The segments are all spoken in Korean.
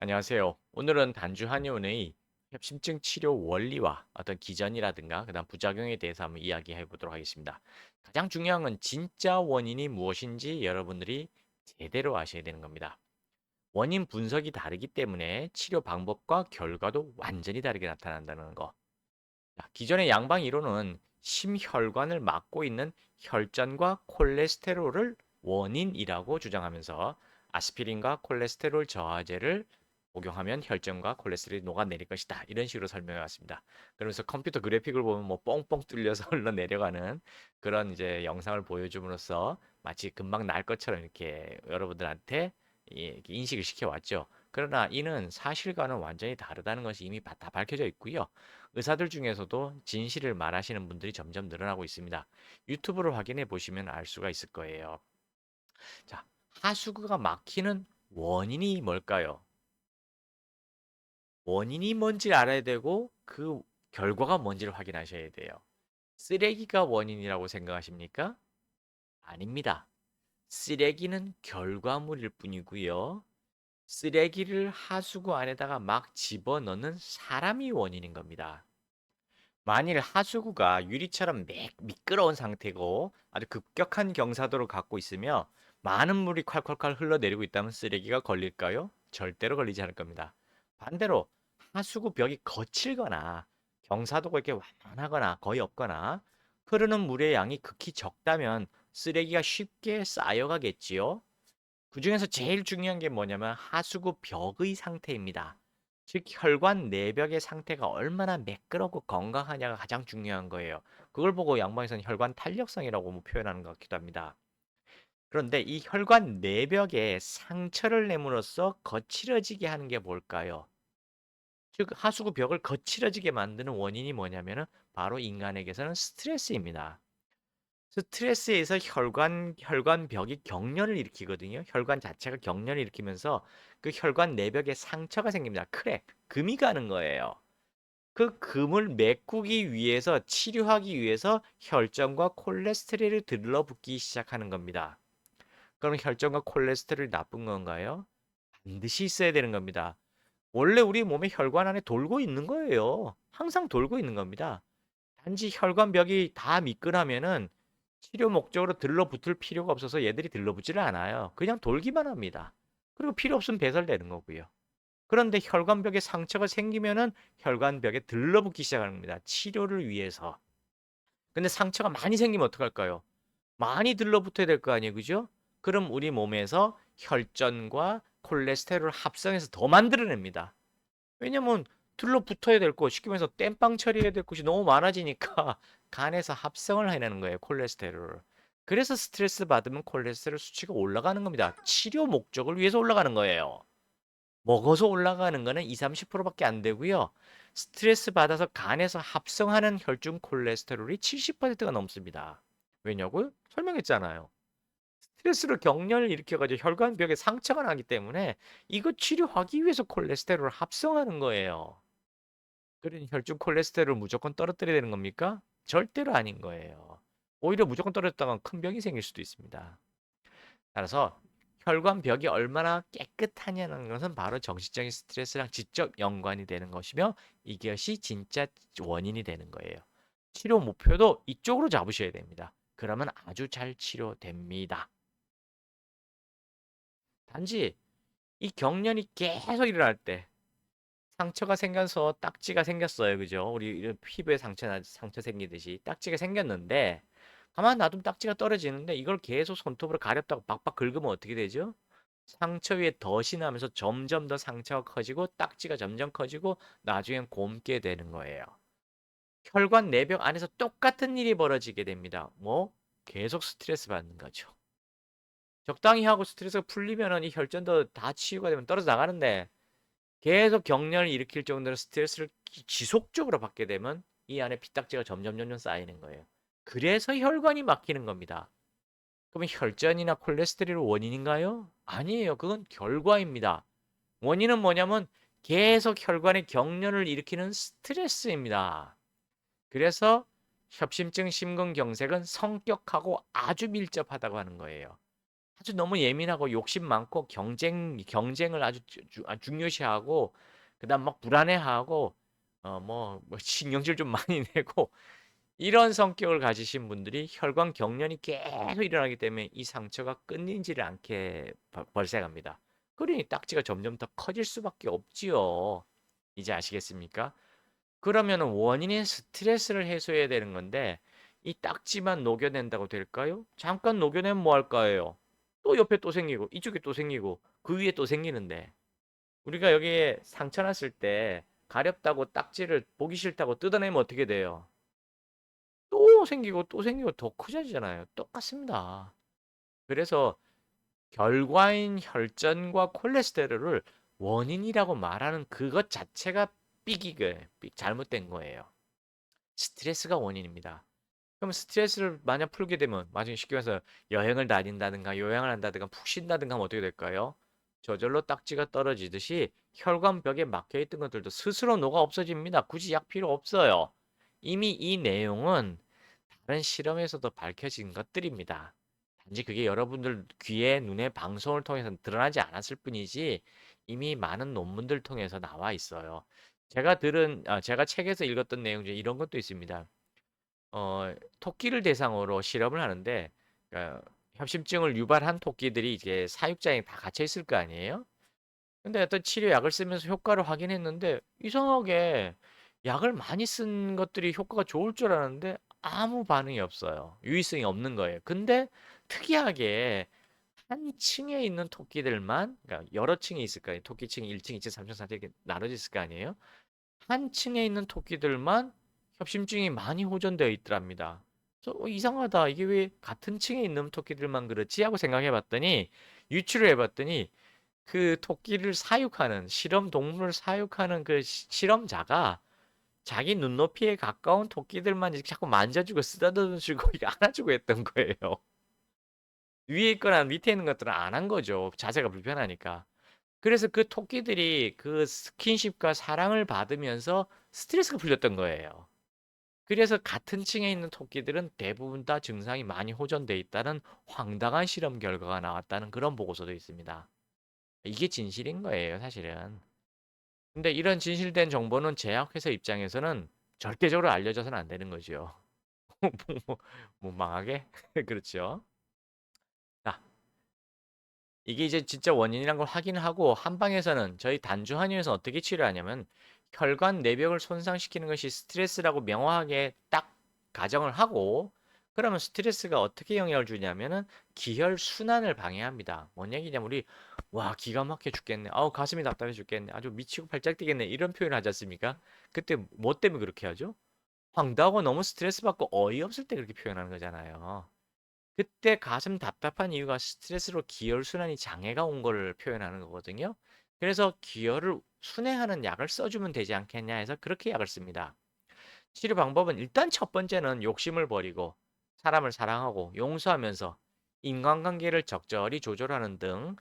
안녕하세요. 오늘은 단주 한의원의 협심증 치료 원리와 어떤 기전이라든가 그다음 부작용에 대해서 한번 이야기해 보도록 하겠습니다. 가장 중요한 건 진짜 원인이 무엇인지 여러분들이 제대로 아셔야 되는 겁니다. 원인 분석이 다르기 때문에 치료 방법과 결과도 완전히 다르게 나타난다는 거. 자, 기존의 양방 이론은 심혈관을 막고 있는 혈전과 콜레스테롤을 원인이라고 주장하면서 아스피린과 콜레스테롤 저하제를 복용하면 혈전과 콜레스테롤이 녹아내릴 것이다. 이런 식으로 설명해 왔습니다. 그러면서 컴퓨터 그래픽을 보면 뭐 뻥뻥 뚫려서 흘러내려가는 그런 이제 영상을 보여줌으로써 마치 금방 날 것처럼 이렇게 여러분들한테 인식을 시켜왔죠. 그러나 이는 사실과는 완전히 다르다는 것이 이미 다 밝혀져 있고요. 의사들 중에서도 진실을 말하시는 분들이 점점 늘어나고 있습니다. 유튜브를 확인해 보시면 알 수가 있을 거예요. 자, 하수구가 막히는 원인이 뭘까요? 원인이 뭔지 알아야 되고 그 결과가 뭔지를 확인하셔야 돼요. 쓰레기가 원인이라고 생각하십니까? 아닙니다. 쓰레기는 결과물일 뿐이고요. 쓰레기를 하수구 안에다가 막 집어넣는 사람이 원인인 겁니다. 만일 하수구가 유리처럼 매, 미끄러운 상태고 아주 급격한 경사도를 갖고 있으며 많은 물이 콸콸콸 흘러내리고 있다면 쓰레기가 걸릴까요? 절대로 걸리지 않을 겁니다. 반대로 하수구 벽이 거칠거나 경사도가 이렇게 완만하거나 거의 없거나 흐르는 물의 양이 극히 적다면 쓰레기가 쉽게 쌓여가겠지요. 그 중에서 제일 중요한 게 뭐냐면 하수구 벽의 상태입니다. 즉 혈관 내벽의 상태가 얼마나 매끄럽고 건강하냐가 가장 중요한 거예요. 그걸 보고 양방에서는 혈관 탄력성이라고 뭐 표현하는 것 같기도 합니다. 그런데 이 혈관 내벽에 상처를 내므로써 거칠어지게 하는 게 뭘까요? 즉 하수구 벽을 거칠어지게 만드는 원인이 뭐냐면은 바로 인간에게서는 스트레스입니다. 스트레스에서 혈관 혈관 벽이 경련을 일으키거든요. 혈관 자체가 경련을 일으키면서 그 혈관 내벽에 상처가 생깁니다. 크랙, 금이 가는 거예요. 그 금을 메꾸기 위해서 치료하기 위해서 혈전과 콜레스테롤이 들러붙기 시작하는 겁니다. 그럼 혈전과 콜레스테롤이 나쁜 건가요? 반드시 있어야 되는 겁니다. 원래 우리 몸의 혈관 안에 돌고 있는 거예요. 항상 돌고 있는 겁니다. 단지 혈관벽이 다 미끈하면은 치료 목적으로 들러붙을 필요가 없어서 얘들이 들러붙지를 않아요. 그냥 돌기만 합니다. 그리고 필요 없으면 배설되는 거고요. 그런데 혈관벽에 상처가 생기면은 혈관벽에 들러붙기 시작합니다. 치료를 위해서. 근데 상처가 많이 생기면 어떡할까요? 많이 들러붙어야 될 거 아니에요. 그죠? 그럼 우리 몸에서 혈전과 콜레스테롤 합성해서 더 만들어냅니다. 왜냐면 들러붙어야 될 것, 쉽게 말해서 땜빵 처리해야 될 것이 너무 많아지니까 간에서 합성을 해내는 거예요. 콜레스테롤을. 그래서 스트레스 받으면 콜레스테롤 수치가 올라가는 겁니다. 치료 목적을 위해서 올라가는 거예요. 먹어서 올라가는 거는 2, 30%밖에 안 되고요. 스트레스 받아서 간에서 합성하는 혈중 콜레스테롤이 70%가 넘습니다. 왜냐고요? 설명했잖아요. 스트레스로 경련을 일으켜가지고 혈관벽에 상처가 나기 때문에 이거 치료하기 위해서 콜레스테롤을 합성하는 거예요. 그러니 혈중 콜레스테롤을 무조건 떨어뜨려야 되는 겁니까? 절대로 아닌 거예요. 오히려 무조건 떨어졌다가 큰 병이 생길 수도 있습니다. 따라서 혈관벽이 얼마나 깨끗하냐는 것은 바로 정신적인 스트레스랑 직접 연관이 되는 것이며 이것이 진짜 원인이 되는 거예요. 치료 목표도 이쪽으로 잡으셔야 됩니다. 그러면 아주 잘 치료됩니다. 단지 이 경련이 계속 일어날 때 상처가 생겨서 딱지가 생겼어요. 그죠? 우리 이런 피부에 상처 상처 생기듯이 딱지가 생겼는데 가만 놔두면 딱지가 떨어지는데 이걸 계속 손톱으로 가렵다고 박박 긁으면 어떻게 되죠? 상처 위에 덧이 나면서 점점 더 상처가 커지고 딱지가 점점 커지고 나중엔 곰게 되는 거예요. 혈관 내벽 안에서 똑같은 일이 벌어지게 됩니다. 뭐 계속 스트레스 받는 거죠. 적당히 하고 스트레스가 풀리면은 이 혈전도 다 치유가 되면 떨어져 나가는데 계속 경련을 일으킬 정도로 스트레스를 지속적으로 받게 되면 이 안에 피딱지가 점점 점점 쌓이는 거예요. 그래서 혈관이 막히는 겁니다. 그러면 혈전이나 콜레스테롤 원인인가요? 아니에요. 그건 결과입니다. 원인은 뭐냐면 계속 혈관에 경련을 일으키는 스트레스입니다. 그래서 협심증 심근경색은 성격하고 아주 밀접하다고 하는 거예요. 아주 너무 예민하고 욕심 많고 경쟁 경쟁을 아주 주- 주- 아, 중요시하고 그다음 막 불안해하고 어 뭐 뭐 신경질 좀 많이 내고 이런 성격을 가지신 분들이 혈관 경련이 계속 일어나기 때문에 이 상처가 끊이지를 않게 바- 발생합니다. 그러니 딱지가 점점 더 커질 수밖에 없지요. 이제 아시겠습니까? 그러면 원인의 스트레스를 해소해야 되는 건데 이 딱지만 녹여낸다고 될까요? 잠깐 녹여내면 뭐 할까요? 또 옆에 또 생기고 이쪽에 또 생기고 그 위에 또 생기는데 우리가 여기에 상처 났을 때 가렵다고 딱지를 보기 싫다고 뜯어내면 어떻게 돼요? 또 생기고 또 생기고 더 커지잖아요. 똑같습니다. 그래서 결과인 혈전과 콜레스테롤을 원인이라고 말하는 그것 자체가 삐기게 삐- 잘못된 거예요. 스트레스가 원인입니다. 그럼 스트레스를 만약 풀게 되면 나중에 쉽게 말해서 여행을 다닌다든가 요양을 한다든가 푹 쉰다든가 하면 어떻게 될까요? 저절로 딱지가 떨어지듯이 혈관벽에 막혀 있던 것들도 스스로 녹아 없어집니다. 굳이 약 필요 없어요. 이미 이 내용은 다른 실험에서도 밝혀진 것들입니다. 단지 그게 여러분들 귀에 눈에 방송을 통해서 드러나지 않았을 뿐이지 이미 많은 논문들 통해서 나와 있어요. 제가 들은 아, 제가 책에서 읽었던 내용 중에 이런 것도 있습니다. 어, 토끼를 대상으로 실험을 하는데 그러니까 협심증을 유발한 토끼들이 이제 사육장에 다 갇혀 있을 거 아니에요? 근데 어떤 치료약을 쓰면서 효과를 확인했는데 이상하게 약을 많이 쓴 것들이 효과가 좋을 줄 알았는데 아무 반응이 없어요. 유의성이 없는 거예요. 근데 특이하게 한 층에 있는 토끼들만 그러니까 여러 층이 있을 거 아니에요. 토끼층 1층, 2층, 3층, 4층 이렇게 나눠져 있을 거 아니에요. 한 층에 있는 토끼들만 협심증이 많이 호전되어 있더랍니다. 그래서 어, 이상하다. 이게 왜 같은 층에 있는 토끼들만 그렇지? 하고 생각해 봤더니 유추를 해 봤더니 그 토끼를 사육하는 실험 동물을 사육하는 그 시- 실험자가 자기 눈높이에 가까운 토끼들만 이렇게 자꾸 만져주고 쓰다듬어주고 안아주고 했던 거예요. 위에 있거나 밑에 있는 것들은 안 한 거죠. 자세가 불편하니까. 그래서 그 토끼들이 그 스킨십과 사랑을 받으면서 스트레스가 풀렸던 거예요. 그래서 같은 층에 있는 토끼들은 대부분 다 증상이 많이 호전돼 있다는 황당한 실험 결과가 나왔다는 그런 보고서도 있습니다. 이게 진실인 거예요, 사실은. 근데 이런 진실된 정보는 제약회사 입장에서는 절대적으로 알려져서는 안 되는 거죠. 뭐, 뭐, 뭐 망하게? 그렇죠. 자, 이게 이제 진짜 원인이란 걸 확인하고 한방에서는 저희 단주 한의원에서 어떻게 치료하냐면 혈관 내벽을 손상시키는 것이 스트레스라고 명확하게 딱 가정을 하고 그러면 스트레스가 어떻게 영향을 주냐면은 기혈 순환을 방해합니다. 뭔 얘기냐면 우리 와 기가 막혀 죽겠네. 아우 가슴이 답답해 죽겠네. 아주 미치고 팔짝 뛰겠네. 이런 표현을 하지 않습니까? 그때 뭐 때문에 그렇게 하죠? 황당하고 너무 스트레스 받고 어이없을 때 그렇게 표현하는 거잖아요. 그때 가슴 답답한 이유가 스트레스로 기혈 순환이 장애가 온 거를 표현하는 거거든요. 그래서 기혈을 순회하는 약을 써주면 되지 않겠냐 해서 그렇게 약을 씁니다. 치료 방법은 일단 첫 번째는 욕심을 버리고 사람을 사랑하고 용서하면서 인간관계를 적절히 조절하는 등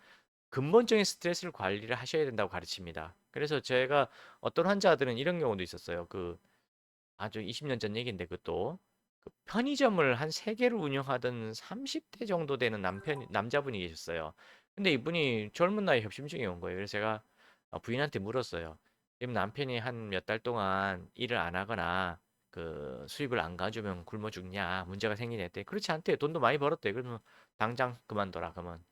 근본적인 스트레스를 관리를 하셔야 된다고 가르칩니다. 그래서 제가 어떤 환자들은 이런 경우도 있었어요. 그 아주 20년 전 얘기인데 그것도 그 편의점을 한 세 개를 운영하던 30대 정도 되는 남편 남자분이 계셨어요. 근데 이분이 젊은 나이에 협심증이 온 거예요. 그래서 제가 어, 부인한테 물었어요. 지금 남편이 한 몇 달 동안 일을 안 하거나 그 수입을 안 가주면 굶어 죽냐 문제가 생기냐 했대. 그렇지 않대. 돈도 많이 벌었대. 그러면 당장 그만둬라. 그러면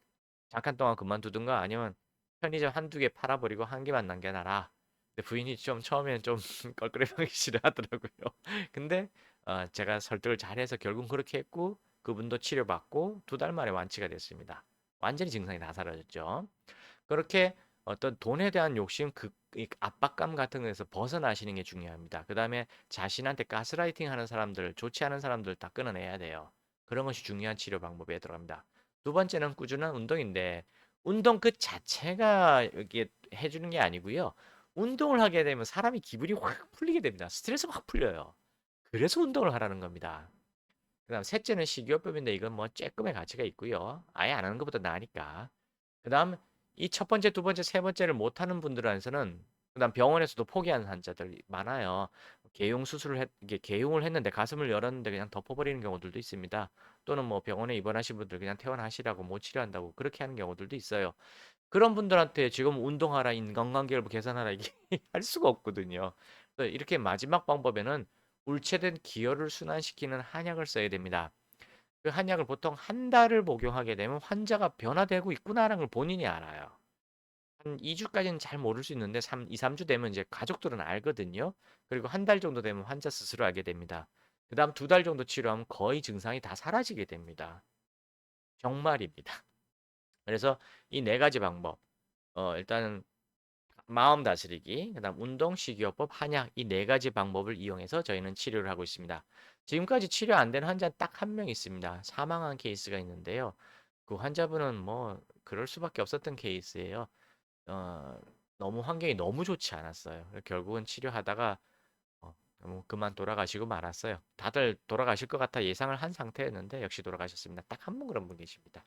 잠깐 동안 그만두든가 아니면 편의점 한두 개 팔아버리고 한 개만 남겨놔라. 근데 부인이 좀 처음에는 좀 껄끄러워하기 싫어하더라고요. 근데 어, 제가 설득을 잘해서 결국 그렇게 했고 그분도 치료받고 두 달 만에 완치가 됐습니다. 완전히 증상이 다 사라졌죠. 그렇게 어떤 돈에 대한 욕심, 그, 이 압박감 같은 거에서 벗어나시는 게 중요합니다. 그 다음에 자신한테 가스라이팅 하는 사람들, 좋지 않은 사람들 다 끊어내야 돼요. 그런 것이 중요한 치료 방법에 들어갑니다. 두 번째는 꾸준한 운동인데, 운동 그 자체가 이게 해주는 게 아니고요. 운동을 하게 되면 사람이 기분이 확 풀리게 됩니다. 스트레스가 확 풀려요. 그래서 운동을 하라는 겁니다. 그 다음 셋째는 식이요법인데 이건 뭐 쬐끔의 가치가 있고요. 아예 안 하는 것보다 나으니까. 그 다음 이 첫 번째, 두 번째, 세 번째를 못하는 분들한테는 그 다음 병원에서도 포기하는 환자들 많아요. 개용 수술을 했, 이게 개용을 했는데 가슴을 열었는데 그냥 덮어버리는 경우들도 있습니다. 또는 뭐 병원에 입원하신 분들 그냥 퇴원하시라고 못 치료한다고 그렇게 하는 경우들도 있어요. 그런 분들한테 지금 운동하라, 인간관계를 뭐 개선하라 이게 할 수가 없거든요. 그래서 이렇게 마지막 방법에는 울체된 기혈을 순환시키는 한약을 써야 됩니다. 그 한약을 보통 한 달을 복용하게 되면 환자가 변화되고 있구나라는 걸 본인이 알아요. 한 2 주까지는 잘 모를 수 있는데 3, 2, 3 주 되면 이제 가족들은 알거든요. 그리고 한달 정도 되면 환자 스스로 알게 됩니다. 그 다음 두달 정도 치료하면 거의 증상이 다 사라지게 됩니다. 정말입니다. 그래서 이네 가지 방법, 어, 일단은 마음 다스리기, 그다음 운동, 식이요법, 한약 이네 가지 방법을 이용해서 저희는 치료를 하고 있습니다. 지금까지 치료 안 된 환자 딱 한 명 있습니다. 사망한 케이스가 있는데요. 그 환자분은 뭐 그럴 수밖에 없었던 케이스예요. 어, 너무 환경이 너무 좋지 않았어요. 결국은 치료하다가 어, 너무 그만 돌아가시고 말았어요. 다들 돌아가실 것 같아 예상을 한 상태였는데 역시 돌아가셨습니다. 딱 한 분 그런 분 계십니다.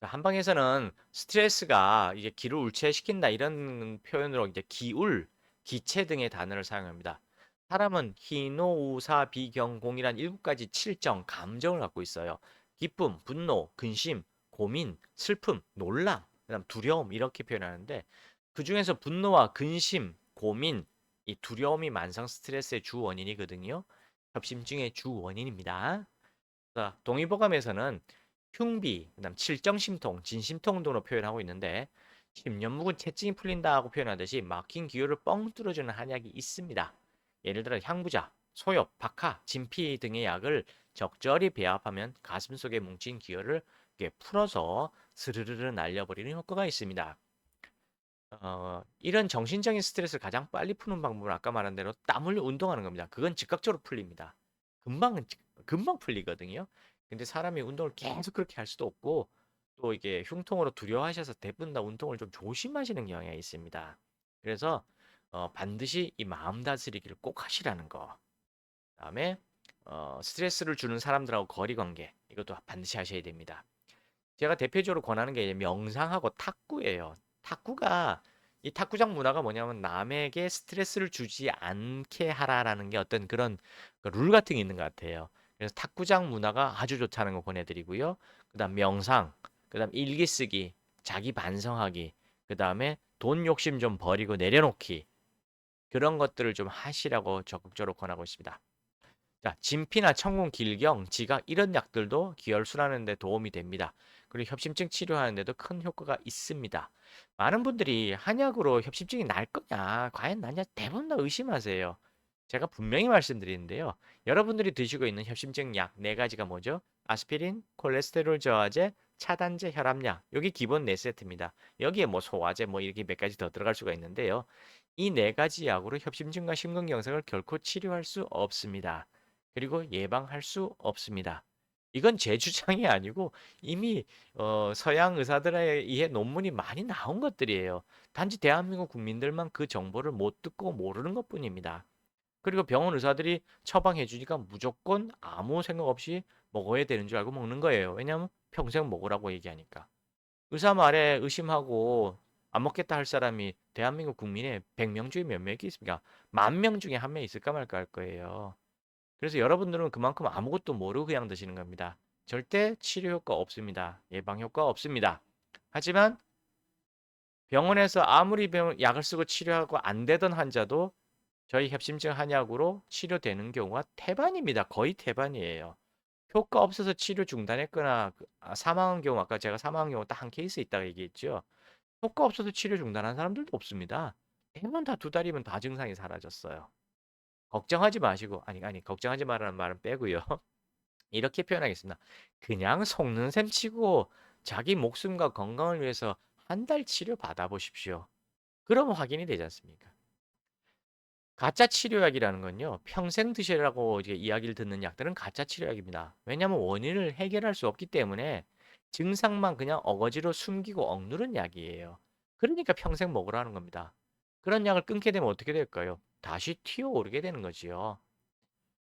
자, 한방에서는 스트레스가 이제 기를 울체시킨다 이런 표현으로 이제 기울, 기체 등의 단어를 사용합니다. 사람은 희노, 우사, 비경, 공이란 일곱 가지 칠정, 감정을 갖고 있어요. 기쁨, 분노, 근심, 고민, 슬픔, 놀람, 그다음 두려움 이렇게 표현하는데 그 중에서 분노와 근심, 고민, 이 두려움이 만성 스트레스의 주 원인이거든요. 협심증의 주 원인입니다. 자, 동의보감에서는 흉비, 그다음 칠정심통, 진심통 등으로 표현하고 있는데 10년 묵은 채증이 풀린다고 표현하듯이 막힌 기호를 뻥 뚫어주는 한약이 있습니다. 예를 들어 향부자, 소엽, 박하, 진피 등의 약을 적절히 배합하면 가슴 속에 뭉친 기혈을 풀어서 스르르르 날려버리는 효과가 있습니다. 어, 이런 정신적인 스트레스를 가장 빨리 푸는 방법은 아까 말한 대로 땀 흘려 운동하는 겁니다. 그건 즉각적으로 풀립니다. 금방 금방 풀리거든요. 근데 사람이 운동을 계속 그렇게 할 수도 없고 또 이게 흉통으로 두려워하셔서 대부분 다 운동을 좀 조심하시는 경향이 있습니다. 그래서 어, 반드시 이 마음 다스리기를 꼭 하시라는 거. 그다음에 어, 스트레스를 주는 사람들하고 거리 관계 이것도 반드시 하셔야 됩니다. 제가 대표적으로 권하는 게 명상하고 탁구예요. 탁구가 이 탁구장 문화가 뭐냐면 남에게 스트레스를 주지 않게 하라라는 게 어떤 그런 룰 같은 게 있는 것 같아요. 그래서 탁구장 문화가 아주 좋다는 거 보내드리고요. 그다음 명상, 그다음 일기 쓰기, 자기 반성하기, 그다음에 돈 욕심 좀 버리고 내려놓기 그런 것들을 좀 하시라고 적극적으로 권하고 있습니다. 자, 진피나 청군, 길경, 지각 이런 약들도 기혈순환하는 데 도움이 됩니다. 그리고 협심증 치료하는 데도 큰 효과가 있습니다. 많은 분들이 한약으로 협심증이 날 거냐, 과연 나냐 대부분 다 의심하세요. 제가 분명히 말씀드리는데요. 여러분들이 드시고 있는 협심증 약 네 가지가 뭐죠? 아스피린, 콜레스테롤 저하제, 차단제, 혈압약. 여기 기본 네 세트입니다. 여기에 뭐 소화제 뭐 이렇게 몇 가지 더 들어갈 수가 있는데요. 이 네 가지 약으로 협심증과 심근경색을 결코 치료할 수 없습니다. 그리고 예방할 수 없습니다. 이건 제 주장이 아니고 이미 어, 서양 의사들에 의해 논문이 많이 나온 것들이에요. 단지 대한민국 국민들만 그 정보를 못 듣고 모르는 것뿐입니다. 그리고 병원 의사들이 처방해 주니까 무조건 아무 생각 없이 먹어야 되는 줄 알고 먹는 거예요. 왜냐하면 평생 먹으라고 얘기하니까. 의사 말에 의심하고 안 먹겠다 할 사람이 대한민국 국민의 100명 중에 몇 명이 있습니까? 만 명 중에 한 명 있을까 말까 할 거예요. 그래서 여러분들은 그만큼 아무것도 모르고 그냥 드시는 겁니다. 절대 치료 효과 없습니다. 예방 효과 없습니다. 하지만 병원에서 아무리 병, 약을 쓰고 치료하고 안 되던 환자도 저희 협심증 한약으로 치료되는 경우가 태반입니다. 거의 태반이에요. 효과 없어서 치료 중단했거나 그, 아, 사망한 경우 아까 제가 사망한 경우 딱 한 케이스 있다고 얘기했죠. 효과 없어서 치료 중단한 사람들도 없습니다. 대부분 다 두 달이면 다 증상이 사라졌어요. 걱정하지 마시고 아니 아니 걱정하지 말라는 말은 빼고요. 이렇게 표현하겠습니다. 그냥 속는 셈 치고 자기 목숨과 건강을 위해서 한 달 치료 받아보십시오. 그러면 확인이 되지 않습니까? 가짜 치료약이라는 건요. 평생 드시라고 이제 이야기를 듣는 약들은 가짜 치료약입니다. 왜냐하면 원인을 해결할 수 없기 때문에 증상만 그냥 어거지로 숨기고 억누른 약이에요. 그러니까 평생 먹으라는 겁니다. 그런 약을 끊게 되면 어떻게 될까요? 다시 튀어오르게 되는 거지요.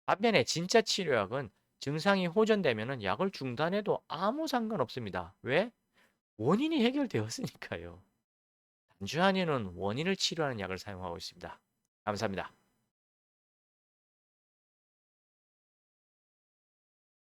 반면에 진짜 치료약은 증상이 호전되면 약을 중단해도 아무 상관없습니다. 왜? 원인이 해결되었으니까요. 단주한이는 원인을 치료하는 약을 사용하고 있습니다. 감사합니다.